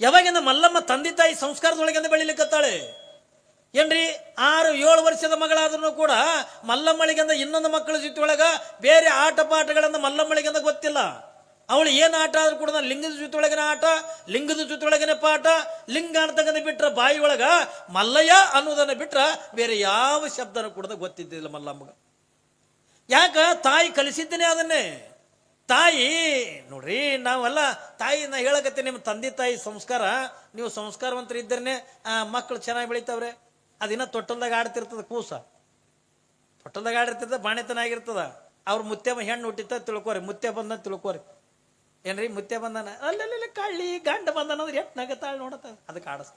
ಯಾವಾಗಿಂದ ಮಲ್ಲಮ್ಮ ತಂದೆ ತಾಯಿ ಸಂಸ್ಕಾರದೊಳಗಿಂದ ಬೆಳಿಲಿಕ್ಕತ್ತಾಳೆ? ಏನ್ರಿ? ಆರು, ಏಳು ವರ್ಷದ ಮಗಳಾದ್ರೂ ಕೂಡ ಮಲ್ಲಮ್ಮಳಿಗಿಂದ ಇನ್ನೊಂದು ಮಕ್ಕಳ ಜೊತೆ ಒಳಗ ಬೇರೆ ಆಟ ಪಾಠಗಳಿಂದ ಮಲ್ಲಮ್ಮಳಿಗಿಂದ ಗೊತ್ತಿಲ್ಲ. ಅವಳು ಏನು ಆಟ ಆದ್ರೂ ಕೂಡ ಲಿಂಗದ ಜೊತೆಯೊಳಗಿನ ಆಟ, ಲಿಂಗದ ಜೊತೆಯೊಳಗಿನ ಪಾಠ, ಲಿಂಗ ಅಂತಕ್ಕಂಥ ಬಿಟ್ರ ಬಾಯಿ ಒಳಗ ಮಲ್ಲಯ್ಯ ಅನ್ನೋದನ್ನ ಬಿಟ್ರ ಬೇರೆ ಯಾವ ಶಬ್ದನೂ ಕೂಡ ಗೊತ್ತಿದ್ದಿಲ್ಲ ಮಲ್ಲಮ್ಮಗ. ಯಾಕ? ತಾಯಿ ಕಲಿಸಿದ್ದೇನೆ ಅದನ್ನೇ. ತಾಯಿ, ನೋಡ್ರಿ, ನಾವೆಲ್ಲ ತಾಯಿ ನಾ ಹೇಳಕತ್ತೆ ನಿಮ್ಮ ತಂದೆ ತಾಯಿ ಸಂಸ್ಕಾರ. ನೀವು ಸಂಸ್ಕಾರವಂತರು ಇದ್ದರೇ ಮಕ್ಕಳು ಚೆನ್ನಾಗಿ ಬೆಳಿತಾವ್ರೆ. ಅದಿನ್ನ ತೊಟ್ಟಲ್ದಾಗ ಆಡ್ತಿರ್ತದ ಕೂಸ. ತೊಟ್ಟಲ್ದಾಗ ಆಡಿರ್ತದ, ಬಾಣೆತನ ಆಗಿರ್ತದ. ಅವ್ರ ಮುತ್ತೆ ಹೆಣ್ಣು ಹುಟ್ಟಿತ ತಿಳ್ಕೋರಿ ಮುತ್ತೆ ಬಂದ ತಿಳ್ಕೋರಿ. ಏನ್ರಿ ಮುತ್ತೆ ಬಂದನ? ಅಲ್ಲೆಲ್ಲ ಕಳ್ಳಿ, ಗಂಡ ಬಂದನ ಅಂದ್ರೆ ಎಷ್ಟು ನಗತಾಳ ನೋಡತ್ತ ಅದಕ್ಕೆ ಆಡಿಸ್ತ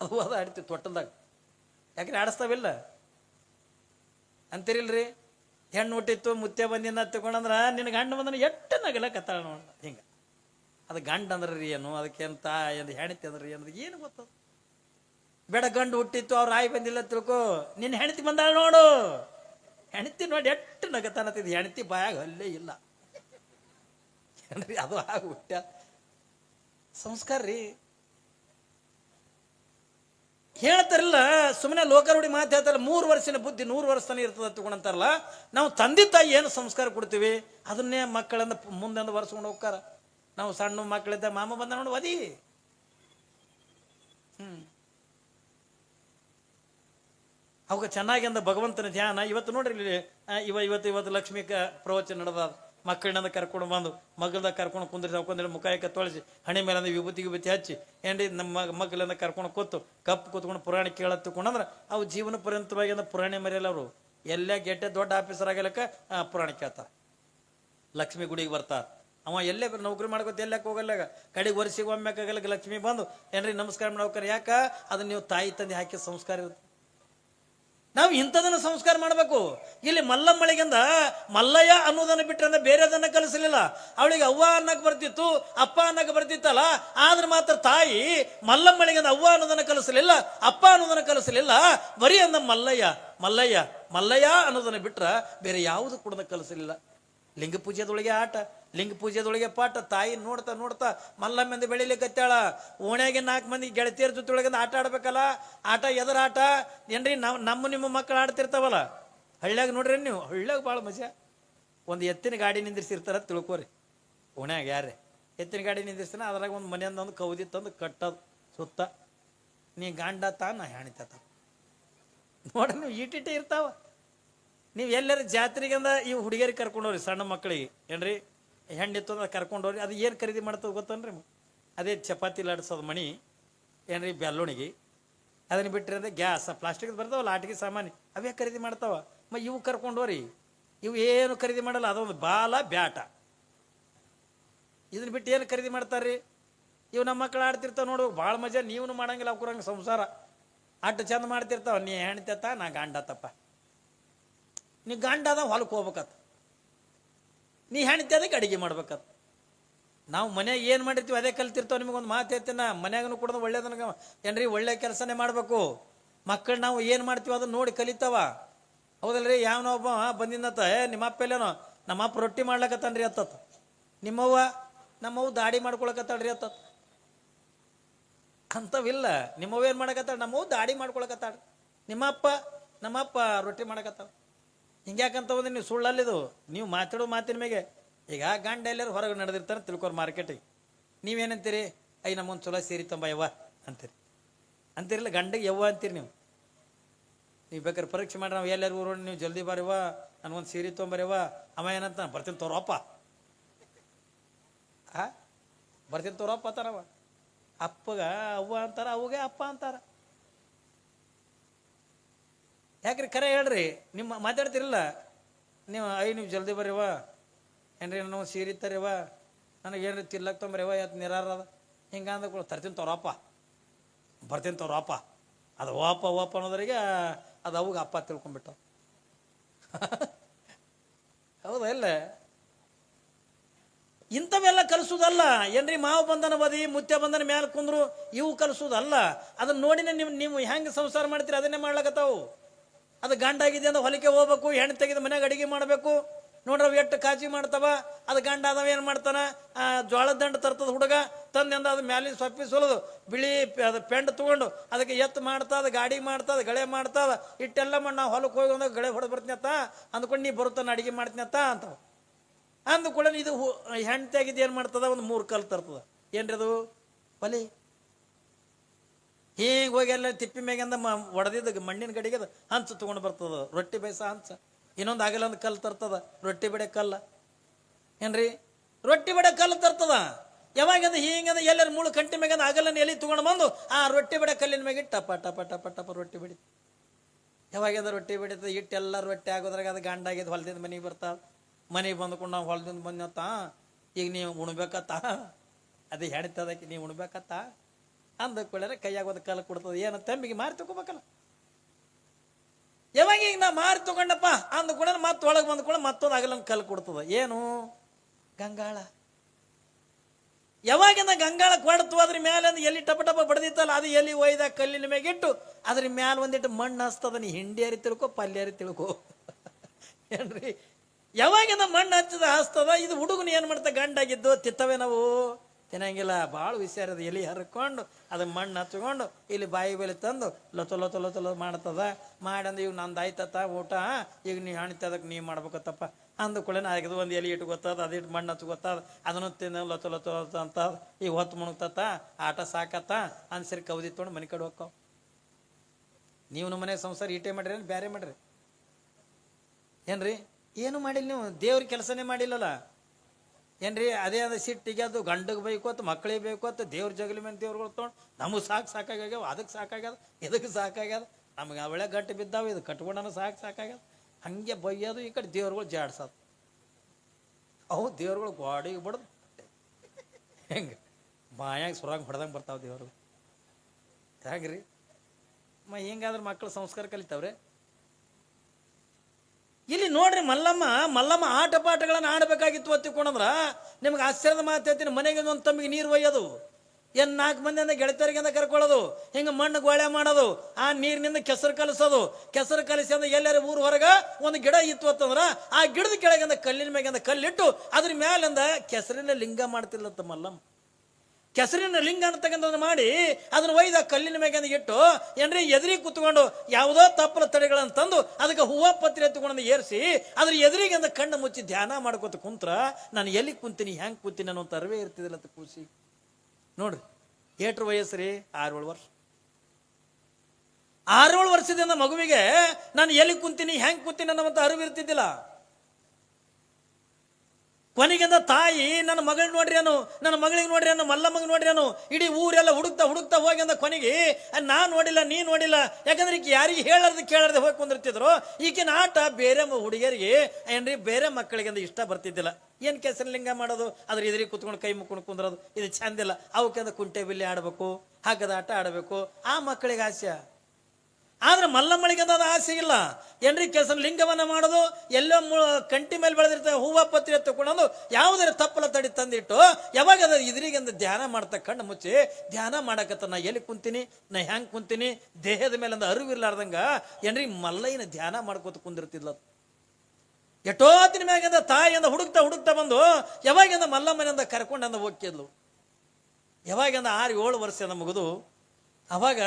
ಅದು ಅದು ಆಡ್ತೀವಿ ತೊಟ್ಟಲ್ದಾಗ. ಯಾಕ್ರಿ ಆಡಿಸ್ತಾವಿಲ್ಲ? ಅಂತೀರಿಲ್ರಿ? ಹೆಣ್ಣು ಹುಟ್ಟಿತ್ತು, ಮುತ್ತೆ ಬಂದಿನ ತಗೊಂಡಂದ್ರ ನಿನ್ನ ಗಂಡ ಬಂದನ ಎಷ್ಟು ನಗಲಕತ್ತಾಳ ನೋಡ ಹಿಂಗ. ಅದು ಗಂಡ ಅಂದ್ರೆ ರೀ ಏನು, ಅದಕ್ಕೆ ಅಂತ ಎಂದು ಹೆಣತಿ ಅಂದ್ರೆ ಏನು ಏನು ಗೊತ್ತದ ಬೇಡ ಗಂಡು ಹುಟ್ಟಿತ್ತು, ಅವ್ರ ಆಯಿ ಬಂದಿಲ್ಲ ತಿಳ್ಕೊ ನಿನ್ನ ಹೆಣತಿ ಬಂದಾಳ ನೋಡು. ಹೆಣತಿ ನೋಡಿ ಎಷ್ಟು ನಗತಾನತ್ತಿದ್ ಹೆಣತಿ ಬಾಯಾಗ ಅಲ್ಲೇ ಇಲ್ಲ. ಅದು ಆಗ ಹುಟ್ಟ ಸಂಸ್ಕಾರ ರೀ. ಹೇಳ್ತಾರಲ್ಲ ಸುಮ್ಮನೆ ಲೋಕರುಡಿ ಮಾತು ಹೇಳ್ತಾರಲ್ಲ, ಮೂರು ವರ್ಷದ ಬುದ್ಧಿ ನೂರು ವರ್ಷ ತನಕ ಇರ್ತದೆ ತಗೊಂಡಂತಾರಲ್ಲ, ನಾವು ತಂದೆ ತಾಯಿ ಏನು ಸಂಸ್ಕಾರ ಕೊಡ್ತೀವಿ, ಅದನ್ನೇ ಮಕ್ಕಳನ್ನ ಮುಂದೆ ಬರ್ಸ್ಕೊಂಡು ಹೋಗ್ತಾರ. ನಾವು ಸಣ್ಣ ಮಕ್ಕಳಿದ್ದ ಮಾಮ ಬಂದ ನೋಡಿ ಒದಿ ಹ್ಮ್. ಅವಾಗ ಚೆನ್ನಾಗಿ ಅಂದ ಭಗವಂತನ ಧ್ಯಾನ. ಇವತ್ತು ನೋಡ್ರಿ ಇವ ಇವತ್ತು ಇವತ್ತು ಲಕ್ಷ್ಮೀ ಪ್ರವಚನ ನಡೆದ ಮಕ್ಕಳನ್ನ ಕರ್ಕೊಂಡು ಬಂದು ಮಗಳನ್ನ ಕರ್ಕೊಂಡು ಕುಂದ್ರಿ ಮುಖ ಯಾಕೆ ತೊಳಸಿ, ಹಣೆ ಮೇಲೆ ಅಂದ್ರೆ ವಿಭೂತಿ ವಿಭೂತಿ ಹಚ್ಚಿ ಏನ್ರಿ ನಮ್ಮ ಮಕ್ಕಳನ್ನ ಕರ್ಕೊಂಡು ಕೂತು, ಕಪ್ಪು ಕೂತ್ಕೊಂಡು ಪುರಾಣ ಕೇಳತ್ತಕೊಂಡ್ರೆ ಅವು ಜೀವನ ಪರ್ಯಂತವಾಗಿ ಅಂದ್ರೆ ಪುರಾಣ ಮರೆಯಲ್ಲ ಅವರು. ಎಲ್ಲೇ ಗೆಟ್ಟೆ ದೊಡ್ಡ ಆಫೀಸರ್ ಆಗಲಕ್ಕ ಪುರಾಣ ಕೇಳ್ತಾರ. ಲಕ್ಷ್ಮಿ ಗುಡಿಗೆ ಬರ್ತಾರೆ. ಅವ ಎಲ್ಲೇ ನೌಕರಿ ಮಾಡ್ಕೊತ ಎಲ್ಲಕ್ಕೆ ಹೋಗಲ್ಲಾಗ ಕಡೆಗೆ ವರ್ಷಿಗೆ ಒಮ್ಮೆ ಆಗಲ್ಲ ಲಕ್ಷ್ಮಿ ಬಂದು, ಏನ್ರಿ ನಮಸ್ಕಾರ ಮಾಡ್ಬೇಕಾರ ಯಾಕ? ಅದನ್ನ ನೀವು ತಾಯಿ ತಂದೆ ಹಾಕಿ ಸಂಸ್ಕಾರ ಇರುತ್ತೆ. ನಾವು ಇಂಥದನ್ನು ಸಂಸ್ಕಾರ ಮಾಡಬೇಕು. ಇಲ್ಲಿ ಮಲ್ಲಮ್ಮಳಿಗಿಂದ ಮಲ್ಲಯ್ಯ ಅನ್ನೋದನ್ನು ಬಿಟ್ಟರೆ ಬೇರೆದನ್ನ ಕಲಿಸಲಿಲ್ಲ. ಅವಳಿಗೆ ಅವ್ವ ಅನ್ನಕ್ಕೆ ಬರ್ತಿತ್ತು, ಅಪ್ಪ ಅನ್ನಕ್ಕೆ ಬರ್ತಿತ್ತಲ್ಲ, ಆದ್ರೆ ಮಾತ್ರ ತಾಯಿ ಮಲ್ಲಮ್ಮಳಿಗಿಂದ ಅವ್ವ ಅನ್ನೋದನ್ನು ಕಲಿಸಲಿಲ್ಲ, ಅಪ್ಪ ಅನ್ನೋದನ್ನು ಕಲಿಸಲಿಲ್ಲ. ಬರೀ ಅಂದ ಮಲ್ಲಯ್ಯ ಮಲ್ಲಯ್ಯ ಮಲ್ಲಯ್ಯ ಅನ್ನೋದನ್ನು ಬಿಟ್ಟರೆ ಬೇರೆ ಯಾವುದು ಕೂಡ ಕಲಿಸಲಿಲ್ಲ. ಲಿಂಗ ಪೂಜೆದೊಳಗೆ ಆಟ ಲಿಂಗ ಪೂಜೆದೊಳಗೆ ಪಾಠ ತಾಯಿ ನೋಡ್ತಾ ನೋಡ್ತಾ ಮಲ್ಲಮ್ಮೆಂದ ಬೆಳಿಲಿಕ್ಕತ್ತಾಳ. ಓಣ್ಯಾಗೆ ನಾಲ್ಕು ಮಂದಿ ಗೆಳತಿಯರ ಜೊತೆಯೊಳಗೆ ಆಟ ಆಡ್ಬೇಕಲ್ಲ? ಆಟ ಎದರ ಆಟ ಏನ್ರಿ ನಮ್ಮ ನಿಮ್ಮ ಮಕ್ಕಳು ಆಡ್ತಿರ್ತಾವಲ್ಲ? ಹಳ್ಳ್ಯಾಗ ನೋಡ್ರಿ ನೀವು, ಹಳ್ಳ್ಯಾಗ ಭಾಳ ಮಜಾ. ಒಂದು ಎತ್ತಿನ ಗಾಡಿ ನಿಂದಿರ್ಸಿರ್ತಾರ ತಿಳ್ಕೊರಿ. ಓಣ್ಯಾಗ ಯಾರೇ ಎತ್ತಿನ ಗಾಡಿ ನಿಂದಿರ್ಸಿನ ಅದ್ರಾಗ ಒಂದು ಮನೆಯಿಂದ ಒಂದು ಕೌದಿ ತಂದು ಕಟ್ಟೋದು ಸುತ್ತ. ನೀ ಗಾಂಡ ತಾ, ನಾ ಹೆಣಿತ ನೋಡ್ರಿ ನೀವು ಈಟಿಟಿ ಇರ್ತಾವ. ನೀವು ಎಲ್ಲರ ಜಾತ್ರೆಗಿಂದ ಈ ಹುಡುಗಿಯರಿಗೆ ಕರ್ಕೊಂಡವ್ರಿ ಸಣ್ಣ ಮಕ್ಕಳಿಗೆ ಏನ್ರಿ? ಹೆಣ್ಣಿತ್ತು ಅಂದ್ರೆ ಕರ್ಕೊಂಡವ್ರಿ ಅದು ಏನು ಖರೀದಿ ಮಾಡ್ತದೆ ಗೊತ್ತನ್ರಿ ಅದೇ ಚಪಾತಿ ಲಾಡಿಸೋದು ಮಣಿ, ಏನ್ರಿ ಬೆಲ್ಲುಣಿಗೆ, ಅದನ್ನ ಬಿಟ್ಟರೆ ಅಂದರೆ ಗ್ಯಾಸ್ ಪ್ಲಾಸ್ಟಿಕ್ ಬರ್ತಾವಲ್ಲ ಲಾಟಿಗೆ ಸಾಮಾನು ಅವೇ ಖರೀದಿ ಮಾಡ್ತಾವ? ಮ, ಇವು ಕರ್ಕೊಂಡೋರಿ, ಇವು ಏನು ಖರೀದಿ ಮಾಡಲ್ಲ, ಅದೊಂದು ಬಾಲ ಬ್ಯಾಟ. ಇದನ್ನ ಬಿಟ್ಟು ಏನು ಖರೀದಿ ಮಾಡ್ತಾರ್ರಿ? ಇವು ನಮ್ಮ ಮಕ್ಕಳು ಆಡ್ತಿರ್ತಾವೆ ನೋಡು ಭಾಳ ಮಜಾ ನೀವು ಮಾಡಂಗಿಲ್ಲ ಅವ್ಕರಂಗೆ ಸಂಸಾರ. ಅಟ್ಟು ಚಂದ ಮಾಡ್ತಿರ್ತಾವ, ನೀ ಹೆಣ್ತತ್ತ ನಾ ಗಂಡತ್ತಪ್ಪ ನೀ ಗಂಡ ಅದ ಹೊಲಕ್ಕೆ ಹೋಗ್ಬೇಕತ್ ನೀ ಹೆಣ್ತಿ ಅದಕ್ಕೆ ಅಡಿಗೆ ಮಾಡ್ಬೇಕಂತ. ನಾವು ಮನ್ಯಾಗ ಏನು ಮಾಡಿರ್ತೀವಿ ಅದೇ ಕಲ್ತಿರ್ತಾವ ನಿಮಗೊಂದು ಮಾತು ಹೇಳ್ತೀನ ಮನ್ಯಾಗನು ಕೂಡ ಒಳ್ಳೇದನ್ನ ಏನ್ರಿ ಒಳ್ಳೆ ಕೆಲಸನೇ ಮಾಡಬೇಕು. ಮಕ್ಕಳು ನಾವು ಏನು ಮಾಡ್ತೀವಿ ಅದನ್ನ ನೋಡಿ ಕಲಿತಾವ. ಹೌದಲ್ರಿ? ಯಾವನೋ ಒಬ್ಬ ಬಂದಿದ್ದತ್ತ ಏ ನಿಮ್ಮ ಅಪ್ಪ ಎಲ್ಲೇನೋ? ನಮ್ಮ ಅಪ್ಪ ರೊಟ್ಟಿ ಮಾಡ್ಲಕತ್ತಾನ್ರಿ ಅತ್ತತ್. ನಿಮ್ಮವ್ವ, ನಮ್ಮವ್ವ ದಾಡಿ ಮಾಡ್ಕೊಳಕತ್ತಾಳ್ರಿ ಅತ್ತತ್. ಅಂಥವಿಲ್ಲ ನಿಮ್ಮವ್ವ ಏನು ಮಾಡಕತ್ತಾಳ? ನಮ್ಮವ್ವ ದಾಡಿ ಮಾಡ್ಕೊಳಕತ್ತಾಳ. ನಿಮ್ಮಪ್ಪ, ನಮ್ಮಪ್ಪ ರೊಟ್ಟಿ ಮಾಡಕತ್ತಾಳ. ಹಿಂಗ್ಯಾಕಂತ ಹೋದ್ರೆ ನೀವು ಸುಳ್ಳಲ್ಲಿದು. ನೀವು ಮಾತಾಡೋ ಮಾತಿನ ಮೇಲೆ ಈಗ ಗಂಡ ಎಲ್ಲರೂ ಹೊರಗೆ ನಡೆದಿರ್ತಾರೆ ತಿಳ್ಕೊರ್ ಮಾರ್ಕೆಟಿಗೆ ನೀವೇನಂತೀರಿ? ಐ, ನಮ್ಮೊಂದು ಚಲೋ ಸೇರಿ ತಂಬ ಯವ್ವ ಅಂತೀರಿ. ಅಂತೀರಲ್ಲ, ಗಂಡಗೆ ಯವ್ವ ಅಂತೀರಿ ನೀವು. ನೀವು ಬೇಕಾದ್ರೆ ಪರೀಕ್ಷೆ ಮಾಡಿ ನಾವು ಎಲ್ಲರೂ ಊರು ನೀವು ಜಲ್ದಿ ಬಾರಿವ ನನಗೊಂದು ಸೀರೆ ತೊಂಬರ್ಯವ ಅವ ಏನಂತ, ಬರ್ತೀನಿ ತೋರಪ್ಪ ಆ? ಬರ್ತೀನಿ ತೋರಪ್ಪ ಅಂತಾರವ. ಅಪ್ಪಗ ಅವ್ವ ಅಂತಾರ ಅವಗೆ ಅಪ್ಪ ಅಂತಾರ. ಯಾಕ್ರಿ ಖರೆ ಹೇಳ್ರಿ? ನಿಮ್ಮ ಮಾತಾಡ್ತಿರಲ್ಲ? ನೀವು ಐ ನೀವು ಜಲ್ದಿ ಬರ್ರಿವ ಏನ್ರಿ ನಾವು ಸೀರೆ ತರಿವ ನನಗೆ ಏನ್ರಿ ತಿರ್ಲಕ್ ತೊಂಬರಿವ ಯಾತ್ ನಿರಾರ ಅದ. ಹಿಂಗೆ ಅಂದ ತರ್ತೀನಿ ತೋರಪ್ಪ ಬರ್ತೀನಿ ತೋರಪ್ಪ ಅದು ಓಪ ಓಪ ಅನ್ನೋದ್ರಿಗೆ ಅದು ಅವಾಗ ಅಪ್ಪ ತಿಳ್ಕೊಂಡ್ಬಿಟ್ಟು ಹೌದಾ ಇಲ್ಲ? ಇಂಥವೆಲ್ಲ ಕಲಿಸೋದಲ್ಲ. ಏನ್ರಿ, ಮಾವು ಬಂಧನ ಬದಿ, ಮುತ್ಯ ಬಂಧನ ಮ್ಯಾಲ ಕುಂದ್ರು ಇವು ಕಲಿಸೋದಲ್ಲ. ಅದನ್ನ ನೋಡಿನೇ ನೀವು ನೀವು ಹೆಂಗೆ ಸಂಸಾರ ಮಾಡ್ತೀರಿ, ಅದನ್ನೇ ಮಾಡ್ಲಕತ್ತಾವು. ಅದು ಗಂಡ ಆಗಿದೆ ಅಂದ್ರೆ ಹೊಲಿಕೆ ಹೋಗ್ಬೇಕು, ಹೆಣ್ಣು ತೆಗೆದು ಮನೆಗೆ ಅಡಿಗೆ ಮಾಡಬೇಕು. ನೋಡ್ರಿ, ಅವು ಎಷ್ಟು ಕಾಜಿ ಮಾಡ್ತಾವ, ಅದು ಗಂಡ ಅದಾವ ಏನು ಮಾಡ್ತಾನ? ಜೋಳದ ದಂಡ ತರ್ತದ ಹುಡುಗ ತಂದೆಂದ ಅದು ಮ್ಯಾಲಿನ ಸೊಪ್ಪಿ ಸುಲದು. ಬಿಳಿ ಅದು ಪೆಂಡ್ ತಗೊಂಡು ಅದಕ್ಕೆ ಎತ್ತು ಮಾಡ್ತದ, ಗಾಡಿ ಮಾಡ್ತದ, ಗಳೆ ಮಾಡ್ತದ. ಇಟ್ಟೆಲ್ಲ ಮಾಡಿ ನಾವು ಹೊಲಕ್ಕೆ ಹೋಗಿ ಒಂದಾಗ ಗಳೆ ಹೊಡೆದು ಬರ್ತೀನಿ ಅತ್ತ ಅಂದ್ಕೊಂಡು ನೀ ಬರುತ್ತಾನ ಅಡಿಗೆ ಮಾಡ್ತೀನಿ ಅತ್ತ ಅಂತ ಅಂದ ಕೂಡ ಇದು ಹೆಣ್ತಾಗಿದ್ದು ಏನು ಮಾಡ್ತದ? ಒಂದು ಮೂರು ಕಲ್ಲು ತರ್ತದ. ಏನ್ರಿ ಅದು? ಒಲಿ. ಹೀಗೆ ಹೋಗಿ ಎಲ್ಲ ತಿಪ್ಪಿ ಮ್ಯಾಗಿಂದ ಮ ಒಡೆದಿದ್ದ ಮಣ್ಣಿನ ಗಡಿಗೆ ಹಂಚು ತೊಗೊಂಡು ಬರ್ತದ. ರೊಟ್ಟಿ ಬೇಯಿಸ ಹಂಚ. ಇನ್ನೊಂದು ಆಗಲ್ಲ ಒಂದು ಕಲ್ಲು ತರ್ತದ. ರೊಟ್ಟಿ ಬಿಡೆ ಕಲ್ಲ. ಏನ್ರಿ? ರೊಟ್ಟಿ ಬಡ ಕಲ್ಲು ತರ್ತದ. ಯಾವಾಗಂದ ಹಿಂಗಂದ ಎಲ್ಲರ ಮೂಳು ಕಂಟಿ ಮ್ಯಾಗಂದ ಆಗಲ್ಲನ ಎಲ್ಲಿ ತೊಗೊಂಡು ಬಂದು ಆ ರೊಟ್ಟಿ ಬಡ ಕಲ್ಲಿನ ಮ್ಯಾಗೆ ಟಪ ಟಪ ಟಪ ಟಪ ರೊಟ್ಟಿ ಬಿಡಿ ಯಾವಾಗಿಂದ ರೊಟ್ಟಿ ಇಟ್ಟು ಎಲ್ಲ ರೊಟ್ಟಿ ಆಗೋದ್ರಾಗ ಅದು ಗಂಡಾಗಿದ್ದು ಹೊಲದಿಂದ ಮನೆಗೆ ಬರ್ತಾವ ಮನೆಗೆ ಬಂದ್ಕೊಂಡು ನಾವು ಹೊಲದಿಂದ ಬಂದತ್ತ ಈಗ ನೀವು ಉಣ್ಬೇಕತ್ತ? ಅದು ಹೆಣ್ತದಕ್ಕೆ ನೀವು ಉಣ್ಬೇಕತ್ತ? ಅಂದ ಕೂಡಲೇ ಕೈಯಾಗ ಒಂದು ಕಲ್ಲು ಕೊಡ್ತದೆ. ಏನು ತಂಬಿಗೆ ಮಾರಿ ತಗೋಬೇಕಲ್ಲ. ಯಾವಾಗ ಈಗ ನಾ ಮಾರಿ ತಗೊಂಡಪ್ಪ? ಅಂದ ಕೂಡ ಮತ್ತೆ ಒಳಗೆ ಬಂದ ಕೂಡ ಮತ್ತೊಂದು ಆಗಲ್ಲ ಕಲ್ಲು ಕೊಡ್ತದ. ಏನು? ಗಂಗಾಳ. ಯಾವಾಗಿಂದ ಗಂಗಾಳ ಕೊಡ್ತು ಅದ್ರ ಮೇಲೆ ಎಲ್ಲಿ ಟಪ ಟಪ ಬಡ್ದಿತ್ತಲ್ಲ, ಅದು ಎಲ್ಲಿ ಒಯ್ದ ಕಲ್ಲಿನ ಮ್ಯಾಗಿಟ್ಟು ಅದ್ರ ಮ್ಯಾಲ ಒಂದಿಟ್ಟು ಮಣ್ಣು ಹಸ್ತದ ನೀ ಹಿಂಡಿಯರಿ ತಿಳ್ಕೋ ಪಲ್ಯರಿ ತಿಳ್ಕೊ? ಏನ್ರಿ? ಯಾವಾಗಿಂದ ಮಣ್ಣು ಹಚ್ಚದ ಹಸ್ತದ ಇದು ಹುಡುಗನ ಏನು ಮಾಡ್ತಾ ಗಂಡಾಗಿದ್ದು ತಿತ್ತವೆ ನಾವು? ತಿನ್ನಂಗಿಲ್ಲ. ಭಾಳ ವಿಚಾರದ ಎಲೆ ಹರ್ಕೊಂಡು, ಅದು ಮಣ್ಣು ಹಚ್ಕೊಂಡು, ಇಲ್ಲಿ ಬಾಯಿ ಬೆಲೆ ತಂದು ಲೊತ ಲೊತ ಲೊತ ಲೊ ಮಾಡ್ತದ. ಮಾಡಂದು ಇವ್ ನಂದು ಆಯ್ತತ್ತ, ಊಟ, ಈಗ ನೀ ಹಣಿತದಕ್ಕೆ ನೀ ಮಾಡ್ಬೇಕತ್ತಪ್ಪ. ಅಂದ ಕೂಡ ಅದು ಒಂದು ಎಲೆ ಇಟ್ಟು ಗೊತ್ತದ ಇಟ್ಟು ಮಣ್ಣು ಹಚ್ಚು ಗೊತ್ತದ. ಅದನ್ನು ತಿನ್ನ ಲೊತ ಲೊತ ಲೊತ ಅಂತ ಈಗ ಹೊತ್ತು ಮುಣಗ್ತತ್ತ, ಆಟ ಸಾಕತ್ತ ಅನ್ಸರಿ ಕೌದಿ ತೊಗೊಂಡು ಮನೆ ಕಡೆ ಹೋಗ್ತಾವ ನೀವು ನಮ್ಮ ಮನೆ ಸಂಸಾರ ಈಟೆ ಮಾಡ್ರಿ ಬೇರೆ ಮಾಡ್ರಿ? ಏನ್ರಿ? ಏನು ಮಾಡಿಲ್ಲ ನೀವು? ದೇವ್ರ ಕೆಲಸನೇ ಮಾಡಿಲ್ಲಲ್ಲ? ಏನ್ರಿ? ಅದೇ ಅದು ಸಿಟ್ಟಿಗೆ ಅದು ಗಂಡಗೆ ಬೇಕು ಅಂತ ಮಕ್ಕಳಿಗೆ ಬೇಕು ಅಂತ ದೇವ್ರ ಜಗಲಿ ಮೇಲೆ ದೇವ್ರುಗಳು ತೊಗೊಂಡು ನಮಗೆ ಸಾಕು ಸಾಕಾಗ್ಯಾವ ಅದಕ್ಕೆ ಸಾಕಾಗ್ಯದ ಇದಕ್ಕೆ ಸಾಕಾಗ್ಯದ? ನಮಗೆ ಅವಳೆ ಗಟ್ಟಿ ಬಿದ್ದಾವೆ, ಇದು ಕಟ್ಕೊಂಡನ ಸಾಕು ಸಾಕಾಗ್ಯದ. ಹಂಗೆ ಬೈಯೋದು ಈ ಕಡೆ ದೇವ್ರುಗಳು ಜಾಡ್ಸೋದು. ಅವು ದೇವ್ರುಗಳು ಗೋಡಿಗೆ ಬಡ್ದು ಹೆಂಗೆ? ಬಾಯಾಗ ಸುರಾಗ ಹೊಡೆದಂಗೆ ಬರ್ತಾವ ದೇವ್ರು ಹೆಂಗ್ರಿ? ಮ, ಹಿಂಗಾದ್ರೆ ಮಕ್ಕಳು ಸಂಸ್ಕಾರ ಕಲಿತಾವ್ರೆ? ಇಲ್ಲಿ ನೋಡ್ರಿ ಮಲ್ಲಮ್ಮ ಮಲ್ಲಮ್ಮ ಆಟ ಪಾಠಗಳನ್ನ ಆಡಬೇಕಾಗಿತ್ತು ಒತ್ತಿಕೊಂಡ್ರ ನಿಮ್ಗೆ ಆಶ್ಚರ್ಯದ ಮಾತು ಹೇಳ್ತೀನಿ, ಮನೆಗೆ ಒಂದು ತಮ್ಮಿಗೆ ನೀರು ಒಯ್ಯೋದು. ಏನು ನಾಲ್ಕು ಮಂದಿಯಿಂದ ಗೆಳತಿಯರಿಗಿಂದ ಕರ್ಕೊಳ್ಳೋದು, ಹಿಂಗೆ ಮಣ್ಣು ಗೋಳೆ ಮಾಡೋದು, ಆ ನೀರಿನಿಂದ ಕೆಸರು ಕಲಿಸೋದು. ಕೆಸರು ಕಲಿಸಿ ಅಂದ್ರೆ ಎಲ್ಲರ ಊರು ಹೊರಗೆ ಒಂದು ಗಿಡ ಇತ್ತು ಅಂತಂದ್ರ, ಆ ಗಿಡದ ಕೆಳಗಿಂದ ಕಲ್ಲಿನ ಮ್ಯಾಗಿಂದ ಕಲ್ಲಿಟ್ಟು, ಅದ್ರ ಮ್ಯಾಲಿಂದ ಕೆಸರಿನ ಲಿಂಗ ಮಾಡ್ತಿಲ್ಲತ್ತ ಮಲ್ಲಮ್ಮ. ಕೆಸರಿನ ಲಿಂಗ ಅಂತಕ್ಕಂಥದ್ದು ಮಾಡಿ ಅದನ್ನು ಒಯ್ದ ಕಲ್ಲಿನ ಮ್ಯಾಗಿಂದ ಇಟ್ಟು ಏನ್ರಿ ಎದುರಿ ಕೂತ್ಕೊಂಡು ಯಾವುದೋ ತಪ್ಪಲ ತಡೆಗಳನ್ನು ತಂದು ಅದಕ್ಕೆ ಹೂವ ಪತ್ರೆ ಎತ್ತುಕೊಂಡು ಏರಿಸಿ ಅದ್ರ ಎದುರಿಗೆ ಅಂದ ಕಣ್ಣು ಮುಚ್ಚಿ ಧ್ಯಾನ ಮಾಡ್ಕೊತ ಕುಂತ್ರ ನಾನು ಎಲ್ಲಿ ಕುಂತೀನಿ ಹೆಂಗೆ ಕೂತೀನಿ ಅನ್ನೋ ಅರಿವೇ ಇರ್ತಿದಿಲ್ಲ ಅಂತ ಕೂಸಿ. ನೋಡ್ರಿ, ಏಟ್ರ ವಯಸ್ಸು ರೀ ಆರೇಳು ವರ್ಷ. ಆರೇಳು ವರ್ಷದಿಂದ ಮಗುವಿಗೆ ನಾನು ಎಲ್ಲಿ ಕುಂತೀನಿ ಹೆಂಗೆ ಕುಂತೀನಿ ಅನ್ನೋವಂಥ ಅರಿವು ಇರ್ತಿದ್ದಿಲ್ಲ. ಕೊನೆಗಿಂದ ತಾಯಿ, ನನ್ನ ಮಗಳು ನೋಡ್ರಿ ಅನು ನನ್ನ ಮಗಳಿಗೆ ನೋಡ್ರಿ ಅನು ಮಗ ನೋಡ್ರಿ ಅನು ಇಡೀ ಊರೆಲ್ಲ ಹುಡುಕ್ತಾ ಹುಡುಕ್ತಾ ಹೋಗಿ ಅಂದ ಕೊನೆಗೆ ನಾ ನೋಡಿಲ್ಲ ನೀ ನೋಡಿಲ್ಲ. ಯಾಕಂದ್ರೆ ಈಕೆ ಯಾರಿಗೆ ಹೇಳರ್ದು ಕೇಳರ್ದೆ ಹೋಗಿ ಕುಂದಿರ್ತಿದ್ರು. ಈಗಿನ ಆಟ ಬೇರೆ ಹುಡುಗಿಯರಿಗೆ, ಏನ್ರಿ, ಬೇರೆ ಮಕ್ಕಳಿಗೆ ಇಷ್ಟ ಬರ್ತಿದ್ದಿಲ್ಲ. ಏನ್ ಕೆಸರಲಿಂಗ ಮಾಡೋದು? ಅದ್ರ ಇದ್ರಿಗೆ ಕುತ್ಕೊಂಡು ಕೈ ಮುಕ್ಕೊಂಡು ಕುಂದ್ರದು. ಇದು ಚಂದಿಲ್ಲ ಅವಕ್ಕಿಂದ ಕುಂಟೆ ಬಿಲ್ಲಿ ಆಡಬೇಕು, ಹಗ್ಗದ ಆಟ ಆಡಬೇಕು. ಆ ಮಕ್ಕಳಿಗೆ ಆಸೆ. ಆದ್ರೆ ಮಲ್ಲಮ್ಮಳಿಗೆ ಅದು ಆಸೆ ಇಲ್ಲ. ಏನ್ರಿ ಕೆಲಸ ಲಿಂಗವನ್ನು ಮಾಡೋದು, ಎಲ್ಲೋ ಕಂಟಿ ಮೇಲೆ ಬೆಳೆದಿರ್ತವೆ ಹೂವ ಪತ್ರಿ ತಗೊಂಡು ಯಾವುದರ ತಪ್ಪಲ ತಡಿ ತಂದಿಟ್ಟು, ಯಾವಾಗ ಅದ ಇದ್ರಿಗಿಂದ ಧ್ಯಾನ ಮಾಡ್ತಾ ಕಣ್ಣು ಮುಚ್ಚಿ, ಧ್ಯಾನ ಮಾಡಕತ್ತ ನಾ ಎಲ್ಲಿ ಕುಂತೀನಿ, ನಾ ಹೆಂಗೆ ಕುಂತೀನಿ, ದೇಹದ ಮೇಲೆ ಅಂದ ಅರಿವು ಎನ್ರಿ ಮಲ್ಲಯ್ಯನ ಧ್ಯಾನ ಮಾಡ್ಕೋತ ಕುಂದಿರ್ತಿದ್ಲ. ಎಷ್ಟೋತ್ತಿನ ಮ್ಯಾಗಿಂದ ತಾಯಿಯಿಂದ ಹುಡುಕ್ತಾ ಹುಡುಕ್ತಾ ಬಂದು ಯಾವಾಗಿಂದ ಮಲ್ಲಮ್ಮನಿಂದ ಕರ್ಕೊಂಡಂದ ಹೋಗ್ತಿದ್ಲು. ಯಾವಾಗಿಂದ ಆರು ಏಳು ವರ್ಷದ ಮುಗಿದು ಅವಾಗ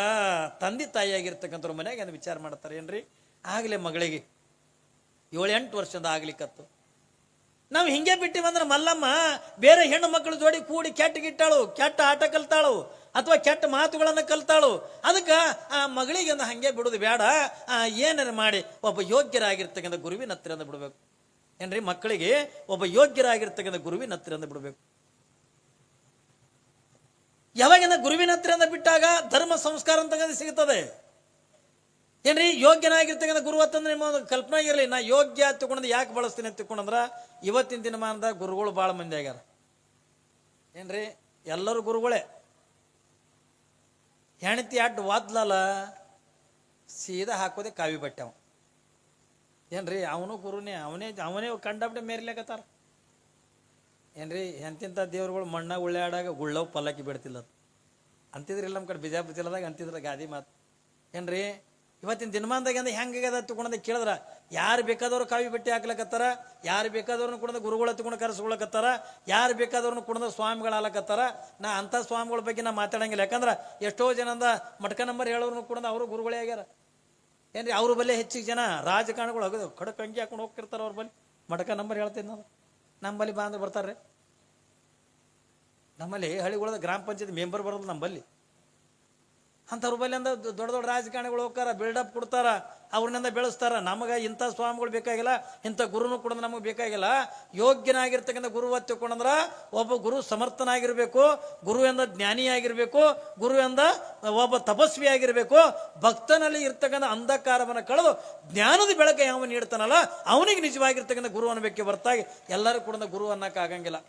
ತಂದೆ ತಾಯಿಯಾಗಿರ್ತಕ್ಕಂಥವ್ರ ಮನೆಯಾಗ ಏನು ವಿಚಾರ ಮಾಡ್ತಾರೆ? ಏನ್ರಿ? ಆಗಲೇ ಮಗಳಿಗೆ. ಏಳು ಎಂಟು ವರ್ಷದ ಆಗ್ಲಿಕ್ಕತ್ತು ನಾವು ಹಿಂಗೆ ಬಿಟ್ಟಿವಂದ್ರೆ ಮಲ್ಲಮ್ಮ, ಬೇರೆ ಹೆಣ್ಣು ಮಕ್ಕಳು ಜೋಡಿ ಕೂಡಿ ಕೆಟ್ಟ ಗಿಟ್ಟಾಳು, ಕೆಟ್ಟ ಆಟ ಕಲ್ತಾಳು, ಅಥವಾ ಕೆಟ್ಟ ಮಾತುಗಳನ್ನು ಕಲ್ತಾಳು. ಅದಕ್ಕೆ ಆ ಮಗಳಿಗೆ ಹಂಗೆ ಬಿಡೋದು ಬೇಡ. ಏನೇನು ಮಾಡಿ. ಒಬ್ಬ ಯೋಗ್ಯರಾಗಿರ್ತಕ್ಕಂಥ ಗುರುವಿನ ಹತ್ತಿರ ಬಿಡಬೇಕು. ಏನ್ರಿ? ಮಕ್ಕಳಿಗೆ ಒಬ್ಬ ಯೋಗ್ಯರಾಗಿರ್ತಕ್ಕಂಥ ಗುರುವಿನ ಹತ್ತಿರ ಬಿಡಬೇಕು. ಯಾವಾಗಿಂದ ಗುರುವಿನ ಹತ್ರದಿಂದ ಬಿಟ್ಟಾಗ ಧರ್ಮ ಸಂಸ್ಕಾರ ಅಂತ ಸಿಗುತ್ತದೆ. ಏನ್ರಿ? ಯೋಗ್ಯನಾಗಿರ್ತಕ್ಕಂಥ ಗುರು ಅಂತಂದ್ರೆ ನಿಮ್ಮ ಒಂದು ಕಲ್ಪನೆ ಇರಲಿ ನಾ ಯೋಗ್ಯ ತಗೊಂಡು ಯಾಕೆ ಬಳಸ್ತೀನಿ ಅಂತ ಇವತ್ತಿನ ದಿನಮಾನದ ಗುರುಗಳು ಭಾಳ ಮಂದಿ ಆಗ್ಯಾರ. ಏನ್ರಿ? ಎಲ್ಲರೂ ಗುರುಗಳೇ. ಹೆಣತಿ ಅಡ್ಡ ವಾದ್ಲಲ್ಲ ಸೀದಾ ಹಾಕೋದೆ ಕಾವಿ ಬಟ್ಟೆ ಅವ. ಏನ್ರಿ? ಅವನು ಗುರುನೇ, ಅವನೇ ಅವನೇ ಕಂಡಬಿಟ್ಟೆ ಮೇರ್ಲಿಕತ್ತಾರ. ಏನ್ರಿ ಎಂತಿಂಥ ದೇವ್ರುಗಳು ಮಣ್ಣಾಗ ಉಳ್ಳಾಡಾಗ ಗುಳ್ಳವ್ ಪಲ್ಲಕ್ಕಿ ಬಿಡ್ತಿಲ್ಲ ಅಂತಿದ್ರಿಲ್ಲ ನಮ್ಮ ಕಡೆ ಬಿಜಾಪುರ ಜಿಲ್ಲಾದಾಗ ಅಂತಿದ್ರ ಗಾದಿ ಮಾತು. ಏನ್ರಿ, ಇವತ್ತಿನ ದಿನಮಾನದಾಗ ಅಂದ್ರೆ ಹೆಂಗಾಗ್ಯದ ತಗೊಂಡ ಕೇಳಿದ್ರ. ಯಾರು ಬೇಕಾದವ್ರು ಕಾವಿ ಬಟ್ಟೆ ಹಾಕ್ಲಕತ್ತಾರ, ಯಾರು ಬೇಕಾದವ್ರನ್ನ ಕೂಡ ಗುರುಗಳ ತಗೊಂಡು ಕರೆಸ್ಕೊಳಕತ್ತಾರ, ಯಾರು ಬೇಕಾದವ್ರನ್ನ ಕೂಡ ಸ್ವಾಮಿಗಳು ಹಾಲಕತ್ತಾರ. ನಾ ಅಂಥ ಸ್ವಾಮಿಗಳ ಬಗ್ಗೆ ನಾ ಮಾತಾಡಂಗಿಲ್ಲ. ಯಾಕಂದ್ರೆ ಎಷ್ಟೋ ಜನದ ಮಟ್ಕ ನಂಬರ್ ಹೇಳೋರ್ನು ಕೂಡ ಅವರು ಗುರುಗಳೇ ಆಗ್ಯಾರ. ಏನ್ರಿ, ಅವ್ರ ಬಲ್ಲೇ ಹೆಚ್ಚಿಗೆ ಜನ ರಾಜಕಾರಣಗಳು ಹೋಗೋದು ಕಡಕ್ ಅಂಗಿ ಹಾಕೊಂಡು ಹೋಗ್ತಿರ್ತಾರ ಅವ್ರ ಬಲ್ಲಿ. ಮಟಕ ನಂಬರ್ ಹೇಳ್ತೀನಿ ನಾನು ನಮ್ಮ ಬಲ್ಲಿ ಬಾ ಅಂದ್ರೆ ಬರ್ತಾರೆ ನಮ್ಮಲ್ಲಿ ಹಳ್ಳಿಗಳದ ಗ್ರಾಮ ಪಂಚಾಯತ್ ಮೆಂಬರ್ ಬರೋದು ನಮ್ಮಲ್ಲಿ ಅಂಥವ್ರ ಬಲ್ಲಿ ಅಂದ ದೊಡ್ಡ ದೊಡ್ಡ ರಾಜಕಾರಣಿಗಳು ಹೋಗ್ತಾರ ಬಿಲ್ಡಪ್ ಕೊಡ್ತಾರ ಅವ್ರನ್ನಿಂದ ಬೆಳೆಸ್ತಾರ. ನಮಗೆ ಇಂಥ ಸ್ವಾಮಿಗಳು ಬೇಕಾಗಿಲ್ಲ, ಇಂಥ ಗುರುನು ಕೂಡ ನಮಗೆ ಬೇಕಾಗಿಲ್ಲ. ಯೋಗ್ಯನಾಗಿರ್ತಕ್ಕಂಥ ಗುರು ತಿಳ್ಕೊಂಡ್ರ ಒಬ್ಬ ಗುರು ಸಮರ್ಥನಾಗಿರಬೇಕು, ಗುರು ಎಂದ ಜ್ಞಾನಿಯಾಗಿರಬೇಕು, ಗುರು ಎಂದ ಒಬ್ಬ ತಪಸ್ವಿ ಆಗಿರಬೇಕು ಭಕ್ತನಲ್ಲಿ ಇರ್ತಕ್ಕಂಥ ಅಂಧಕಾರವನ್ನು ಕಳೆದು ಜ್ಞಾನದ ಬೆಳಕ ಯಾವ ನೀಡ್ತಾನಲ್ಲ, ಅವನಿಗೆ ನಿಜವಾಗಿರ್ತಕ್ಕಂಥ ಗುರು ಅನ್ನಬೇಕೆ ಹೊರತಾಗಿ ಎಲ್ಲರೂ ಕೂಡ ಗುರು ಅನ್ನಕ್ಕಾಗಂಗಿಲ್ಲ.